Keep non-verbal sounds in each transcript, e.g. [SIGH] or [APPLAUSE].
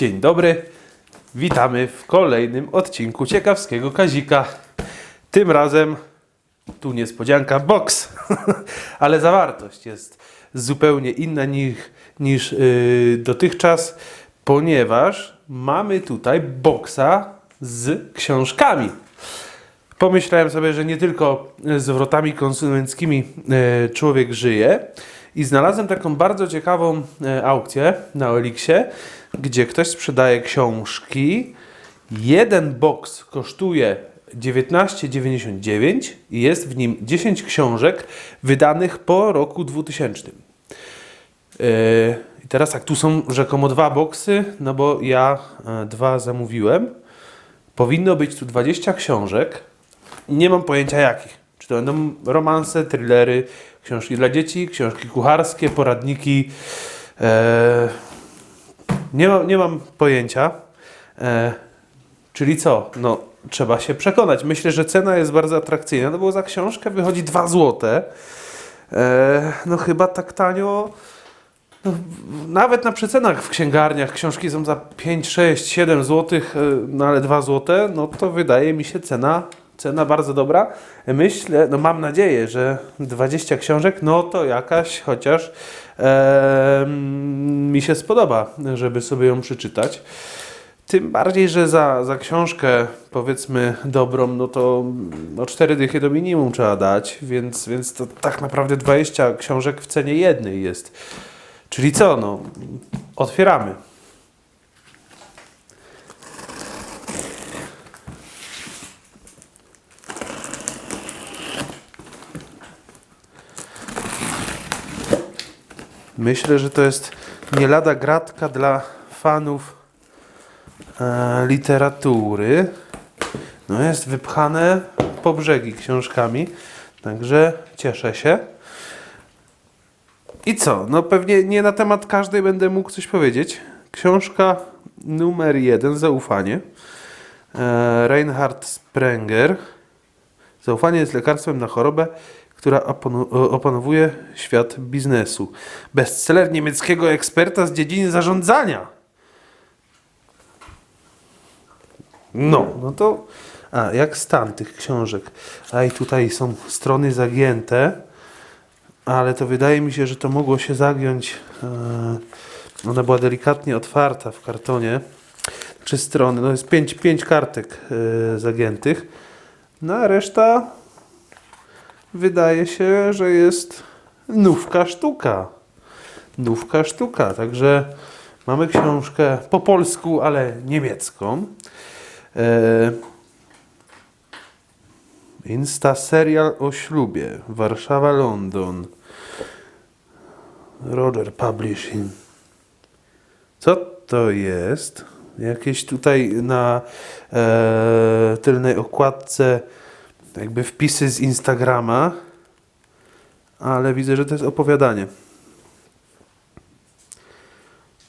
Dzień dobry. Witamy w kolejnym odcinku ciekawskiego Kazika. Tym razem tu niespodzianka box, [LAUGHS] ale zawartość jest zupełnie inna niż, niż yy, dotychczas, ponieważ mamy tutaj boxa z książkami. Pomyślałem sobie, że nie tylko z zwrotami konsumenckimi e, człowiek żyje i znalazłem taką bardzo ciekawą e, aukcję na Elixie, gdzie ktoś sprzedaje książki. Jeden box kosztuje 19,99 i jest w nim 10 książek wydanych po roku 2000. Yy, I teraz tak, tu są rzekomo dwa boksy, no bo ja e, dwa zamówiłem. Powinno być tu 20 książek. Nie mam pojęcia jakich. Czy to będą romanse, thrillery, książki dla dzieci, książki kucharskie, poradniki. E, nie, mam, nie mam pojęcia. E, czyli co? No, trzeba się przekonać. Myślę, że cena jest bardzo atrakcyjna, no bo za książkę wychodzi 2 złote. E, no chyba tak tanio. No, nawet na przecenach w księgarniach książki są za 5, 6, 7 zł, no ale 2 zł, no to wydaje mi się cena, cena bardzo dobra. Myślę, no mam nadzieję, że 20 książek, no to jakaś chociaż e, mi się spodoba, żeby sobie ją przeczytać. Tym bardziej, że za, za książkę powiedzmy dobrą, no to no 4 dychy do minimum trzeba dać, więc, więc to tak naprawdę 20 książek w cenie jednej jest. Czyli co, no, otwieramy. Myślę, że to jest nie lada gratka dla fanów e, literatury. No jest wypchane po brzegi książkami, także cieszę się. I co? No pewnie nie na temat każdej będę mógł coś powiedzieć. Książka numer jeden, Zaufanie. E, Reinhard Sprenger. Zaufanie jest lekarstwem na chorobę, która opanowuje świat biznesu. Bestseller niemieckiego eksperta z dziedziny zarządzania. No, no to... A, jak stan tych książek? A i tutaj są strony zagięte ale to wydaje mi się, że to mogło się zagiąć. e, Ona była delikatnie otwarta w kartonie. Trzy strony, no jest pięć, pięć kartek e, zagiętych. No a reszta wydaje się, że jest nówka sztuka. Nówka sztuka, także mamy książkę po polsku, ale niemiecką. E, Insta serial o ślubie. Warszawa, London. Roger Publishing. Co to jest? Jakieś tutaj na e, tylnej okładce jakby wpisy z Instagrama, ale widzę, że to jest opowiadanie.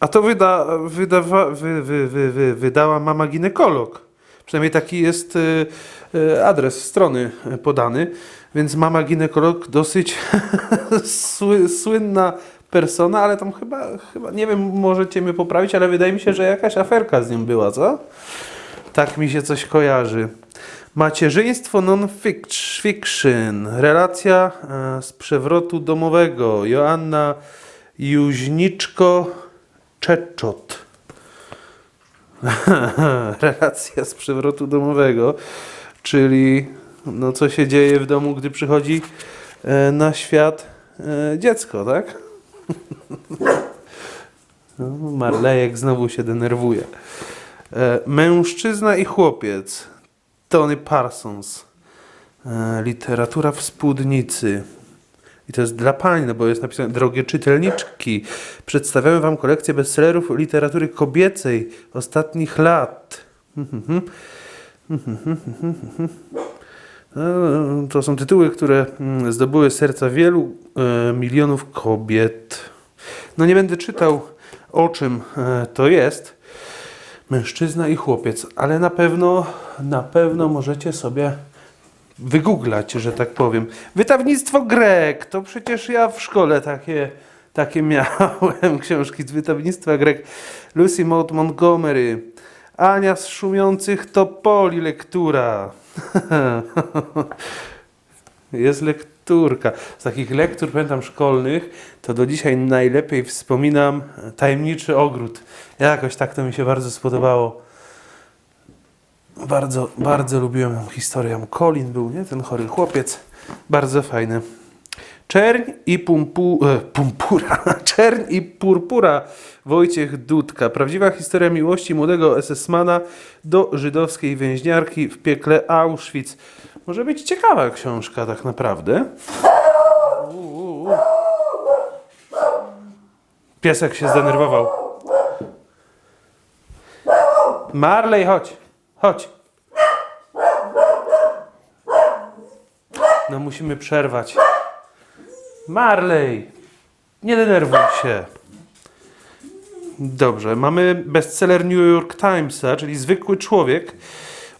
A to wyda, wydawa, wy, wy, wy, wy, wydała mama ginekolog. Przynajmniej taki jest y, y, adres strony podany, więc mama ginekolog dosyć [LAUGHS] sły, słynna persona, ale tam chyba, chyba, nie wiem, możecie mnie poprawić, ale wydaje mi się, że jakaś aferka z nią była, co? Tak mi się coś kojarzy. Macierzyństwo non-fiction. Relacja e, z przewrotu domowego. Joanna Jóźniczko-Czeczot. [LAUGHS] Relacja z przewrotu domowego, czyli no, co się dzieje w domu, gdy przychodzi e, na świat e, dziecko, tak? [LAUGHS] No, Marlejek znowu się denerwuje. Mężczyzna i chłopiec. Tony Parsons. E, literatura w spódnicy. I to jest dla pań, no bo jest napisane Drogie czytelniczki, przedstawiamy wam kolekcję bestsellerów literatury kobiecej ostatnich lat. E, To są tytuły, które mm, zdobyły serca wielu e, milionów kobiet. No nie będę czytał o czym to jest. Mężczyzna i chłopiec, ale na pewno, na pewno możecie sobie wygooglać, że tak powiem. Wydawnictwo Grek, to przecież ja w szkole takie, takie [LAUGHS] miałem książki z wydawnictwa Greg. Lucy Maud Montgomery. Ania z szumiących topoli, lektura. [LAUGHS] Jest lekturka. Z takich lektur, pamiętam, szkolnych, to do dzisiaj najlepiej wspominam Tajemniczy Ogród. Jakoś tak to mi się bardzo spodobało. Bardzo, bardzo lubiłem tę historię. Colin był, nie? Ten chory chłopiec. Bardzo fajny. Czerń i pumpu, e, pumpura. [LAUGHS] Czerń i purpura. Wojciech Dudka. Prawdziwa historia miłości młodego SS-mana do żydowskiej więźniarki w piekle Auschwitz. Może być ciekawa książka tak naprawdę. Piesek się zdenerwował. Marley, chodź. Chodź. No musimy przerwać. Marley, nie denerwuj się. Dobrze, mamy bestseller New York Timesa, czyli Zwykły Człowiek.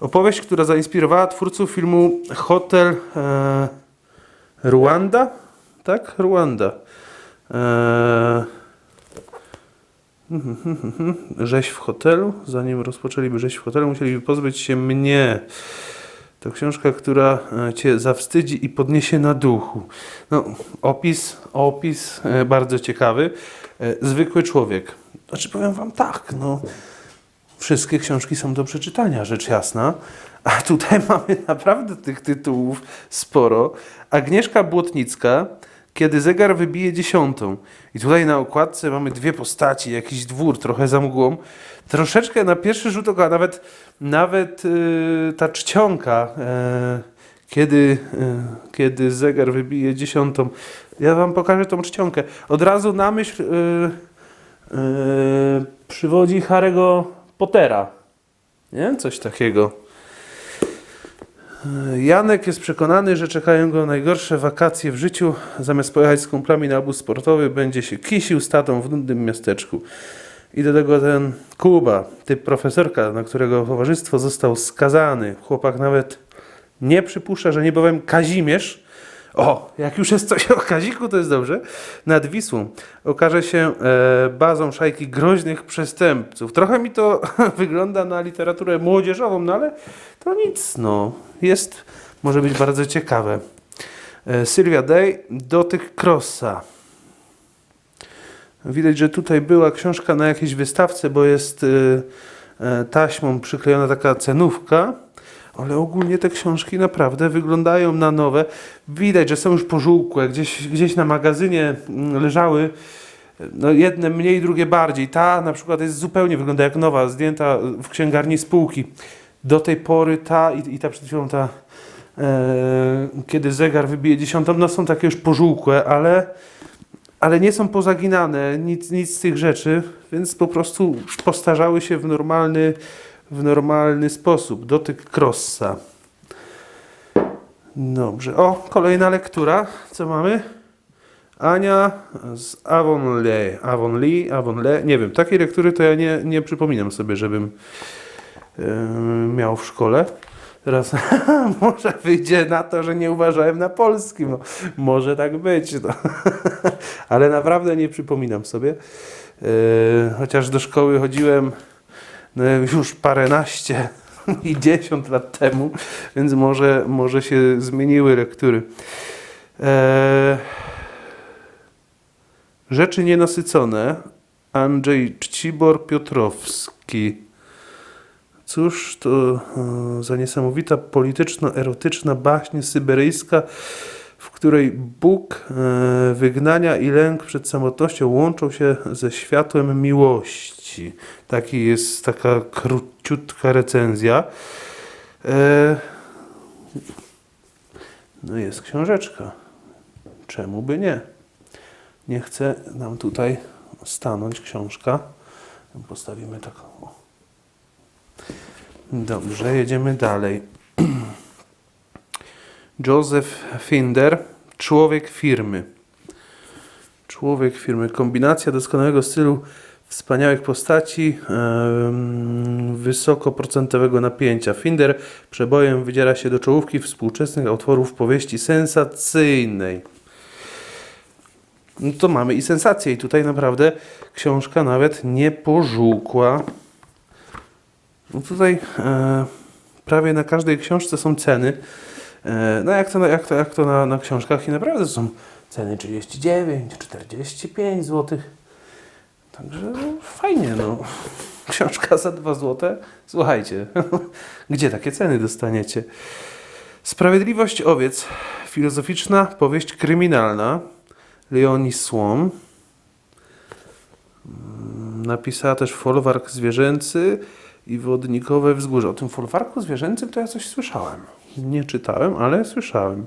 Opowieść, która zainspirowała twórców filmu Hotel e, Rwanda? Tak? Rwanda. E, rzeź w hotelu. Zanim rozpoczęliby rzeź w hotelu, musieliby pozbyć się mnie. To książka, która e, cię zawstydzi i podniesie na duchu. No, opis, opis e, bardzo ciekawy. E, Zwykły człowiek. Znaczy powiem wam tak, no wszystkie książki są do przeczytania, rzecz jasna. A tutaj [LAUGHS] mamy naprawdę tych tytułów sporo. Agnieszka Błotnicka, kiedy zegar wybije dziesiątą. I tutaj na okładce mamy dwie postaci, jakiś dwór, trochę za mgłą. Troszeczkę na pierwszy rzut oka, nawet, nawet yy, ta czcionka, yy, kiedy, yy, kiedy zegar wybije dziesiątą. Ja wam pokażę tą czcionkę. Od razu na myśl yy, yy, przywodzi Harry'ego Pottera. Nie? Coś takiego. Janek jest przekonany, że czekają go najgorsze wakacje w życiu. Zamiast pojechać z kumplami na obóz sportowy, będzie się kisił z tatą w nudnym miasteczku. I do tego ten Kuba, typ profesorka, na którego towarzystwo został skazany. Chłopak nawet nie przypuszcza, że niebawem Kazimierz, o, jak już jest coś o Kaziku, to jest dobrze, nad Wisłą okaże się e, bazą szajki groźnych przestępców. Trochę mi to [LAUGHS] wygląda na literaturę młodzieżową, no ale to nic, no. Jest, może być bardzo ciekawe. E, Sylwia Day, Dotyk Crossa. Widać, że tutaj była książka na jakiejś wystawce, bo jest y, e, taśmą przyklejona taka cenówka. Ale ogólnie te książki naprawdę wyglądają na nowe. Widać, że są już pożółkłe. Gdzieś, gdzieś na magazynie mm, leżały. No jedne mniej, drugie bardziej. Ta na przykład jest zupełnie wygląda jak nowa, zdjęta w księgarni spółki. Do tej pory ta i, i ta przed chwilą ta, e, kiedy zegar wybije dziesiątą, no są takie już pożółkłe, ale, ale nie są pozaginane, nic, nic z tych rzeczy, więc po prostu postarzały się w normalny, w normalny sposób. Dotyk Crossa. Dobrze. O, kolejna lektura. Co mamy? Ania z Avonlea. Avonlea, Avonlea. Nie wiem, takiej lektury to ja nie, nie przypominam sobie, żebym yy, miał w szkole. Teraz [LAUGHS] może wyjdzie na to, że nie uważałem na polskim. No, może tak być. No. [LAUGHS] Ale naprawdę nie przypominam sobie. Yy, chociaż do szkoły chodziłem już paręnaście [LAUGHS] i dziesiąt lat temu, więc może, może się zmieniły lektury. Eee, rzeczy nienasycone. Andrzej Czcibor Piotrowski. Cóż to e, za niesamowita polityczno-erotyczna baśń syberyjska, w której Bóg, e, wygnania i lęk przed samotnością łączą się ze światłem miłości. Taki jest taka króciutka recenzja. E, no jest książeczka. Czemu by nie? Nie chce nam tutaj stanąć książka. Postawimy taką. Dobrze, jedziemy dalej. Joseph Finder, człowiek firmy. Człowiek firmy. Kombinacja doskonałego stylu, wspaniałych postaci, em, wysokoprocentowego napięcia. Finder przebojem wydziera się do czołówki współczesnych autorów powieści sensacyjnej. no to mamy i sensację. I tutaj naprawdę książka nawet nie pożółkła. No tutaj e, prawie na każdej książce są ceny. E, no jak to, jak to, jak to na, na książkach i naprawdę są ceny 39, 45 zł. Także no, fajnie, no. [LAUGHS] Książka za 2 zł. Słuchajcie, [LAUGHS] gdzie takie ceny dostaniecie? Sprawiedliwość owiec. Filozoficzna powieść kryminalna. Leonie Słom. Mm, Napisała też folwark zwierzęcy i wodnikowe wzgórze. O tym folwarku zwierzęcym to ja coś słyszałem. Nie czytałem, ale słyszałem.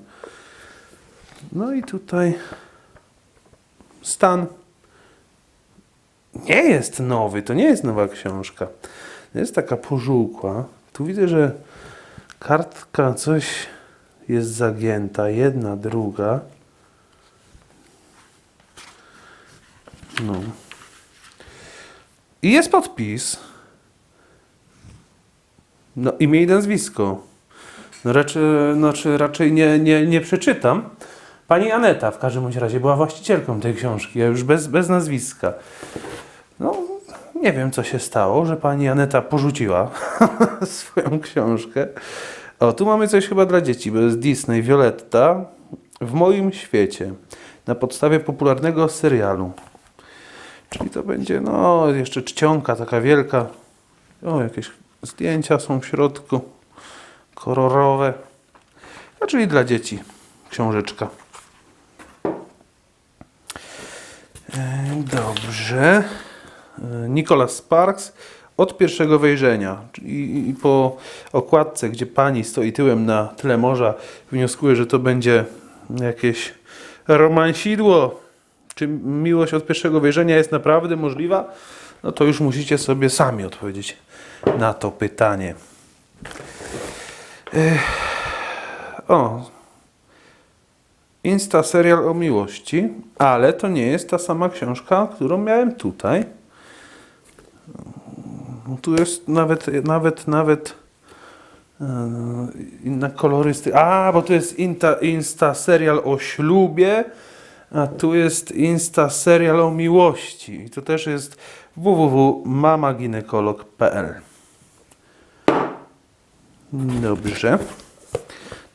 No i tutaj stan nie jest nowy, to nie jest nowa książka. Jest taka pożółkła. Tu widzę, że kartka coś jest zagięta, jedna, druga. No. I jest podpis. No, imię i nazwisko. No raczej, znaczy raczej nie, nie, nie przeczytam. Pani Aneta w każdym bądź razie była właścicielką tej książki, a już bez, bez nazwiska. No, nie wiem, co się stało, że pani Aneta porzuciła [LAUGHS] swoją książkę. O, tu mamy coś chyba dla dzieci, bo jest Disney Violetta w moim świecie na podstawie popularnego serialu. Czyli to będzie, no, jeszcze czcionka taka wielka. O, jakieś zdjęcia są w środku, kolorowe. A czyli dla dzieci książeczka. E, Dobrze. E, Nicholas Sparks od pierwszego wejrzenia. I, I po okładce, gdzie pani stoi tyłem na tle morza, wnioskuję, że to będzie jakieś romansidło. Czy miłość od pierwszego wejrzenia jest naprawdę możliwa? No to już musicie sobie sami odpowiedzieć na to pytanie. O, Insta serial o miłości, ale to nie jest ta sama książka, którą miałem tutaj. No, Tu jest nawet, nawet, nawet e, inna kolorystyka. A, bo tu jest insta, insta serial o ślubie, a tu jest insta serial o miłości. I to też jest www.mamaginekolog.pl Dobrze.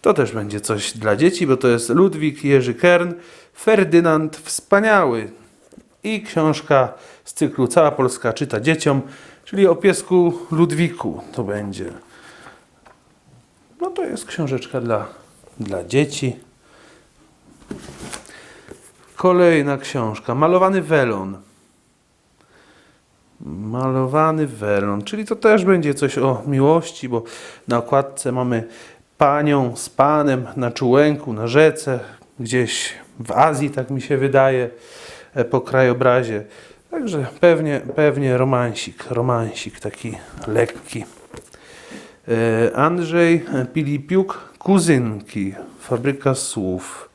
To też będzie coś dla dzieci, bo to jest Ludwik Jerzy Kern, Ferdynand Wspaniały. I książka z cyklu Cała Polska czyta dzieciom, czyli o piesku Ludwiku to będzie. No to jest książeczka dla, dla dzieci. Kolejna książka. Malowany welon. Malowany welon, czyli to też będzie coś o miłości, bo na okładce mamy panią z panem na czółenku, na rzece, gdzieś w Azji, tak mi się wydaje, e, po krajobrazie. Także pewnie, pewnie romansik, romansik taki lekki. E, Andrzej Pilipiuk, Kuzynki, Fabryka Słów.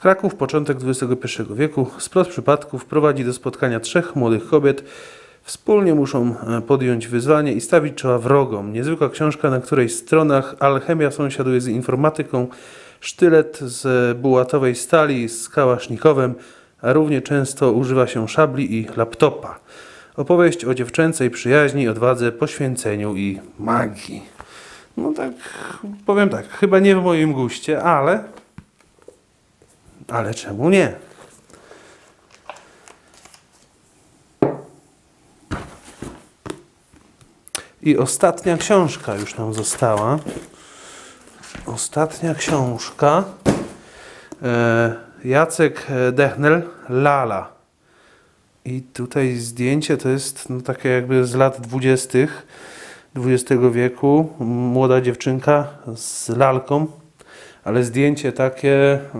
Kraków, początek XXI wieku. Splot przypadków prowadzi do spotkania trzech młodych kobiet. Wspólnie muszą e, podjąć wyzwanie i stawić czoła wrogom. Niezwykła książka, na której stronach alchemia sąsiaduje z informatyką, sztylet z bułatowej stali z kałasznikowem, a równie często używa się szabli i laptopa. Opowieść o dziewczęcej przyjaźni, odwadze, poświęceniu i magii. No tak, powiem tak, chyba nie w moim guście, ale... Ale czemu nie? I ostatnia książka już nam została. Ostatnia książka. E, Jacek Dechnel, Lala. I tutaj zdjęcie to jest no, takie jakby z lat dwudziestych XX wieku. Młoda dziewczynka z lalką, ale zdjęcie takie e,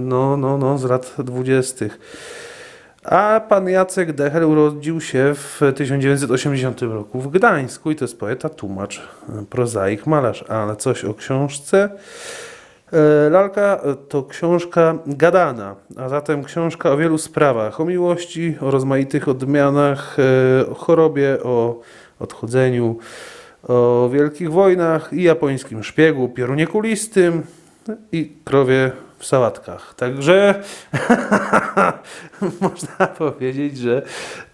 no, no, no, z lat dwudziestych. A pan Jacek Dechel urodził się w 1980 roku w Gdańsku i to jest poeta, tłumacz, prozaik, malarz. Ale coś o książce. E, Lalka to książka gadana, a zatem książka o wielu sprawach. O miłości, o rozmaitych odmianach, e, o chorobie, o odchodzeniu, o wielkich wojnach i japońskim szpiegu, piorunie kulistym i krowie w sałatkach. Także [LAUGHS] można powiedzieć, że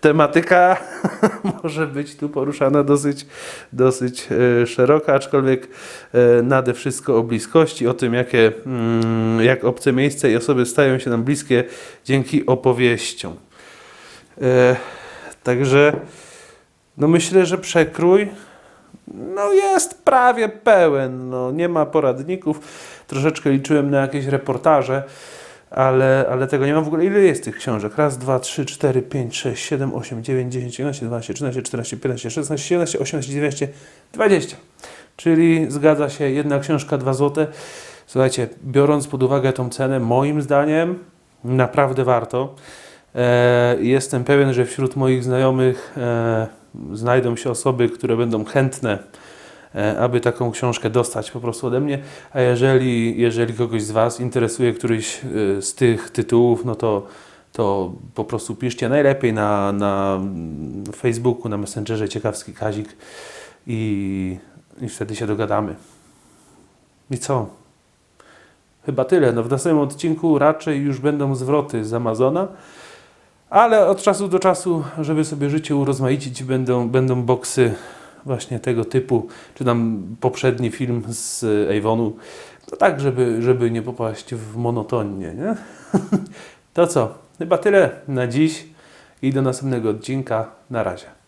tematyka [LAUGHS] może być tu poruszana dosyć, dosyć e, szeroka, aczkolwiek e, nade wszystko o bliskości, o tym, jakie, mm, jak obce miejsca i osoby stają się nam bliskie dzięki opowieściom. E, Także no myślę, że przekrój no jest prawie pełen. No, nie ma poradników. Troszeczkę liczyłem na jakieś reportaże, ale, ale tego nie ma w ogóle. Ile jest tych książek? Raz, dwa, trzy, cztery, pięć, sześć, siedem, osiem, dziewięć, dziesięć, jedenaście, dwanaście, trzynaście, czternaście, piętnaście, szesnaście, siedemnaście, osiemnaście, dziewiętnaście, dwadzieścia. Czyli zgadza się, jedna książka, dwa złote. Słuchajcie, biorąc pod uwagę tą cenę, moim zdaniem naprawdę warto. E, Jestem pewien, że wśród moich znajomych e, znajdą się osoby, które będą chętne, e, aby taką książkę dostać po prostu ode mnie. A jeżeli, jeżeli kogoś z Was interesuje któryś e, z tych tytułów, no to, to po prostu piszcie najlepiej na, na Facebooku, na Messengerze Ciekawski Kazik i, i wtedy się dogadamy. I co? Chyba tyle. No w następnym odcinku raczej już będą zwroty z Amazona. Ale od czasu do czasu, żeby sobie życie urozmaicić, będą, będą boksy właśnie tego typu, czy tam poprzedni film z Avonu, no tak, żeby, żeby nie popaść w monotonię, nie? [LAUGHS] To co? Chyba tyle na dziś i do następnego odcinka. Na razie.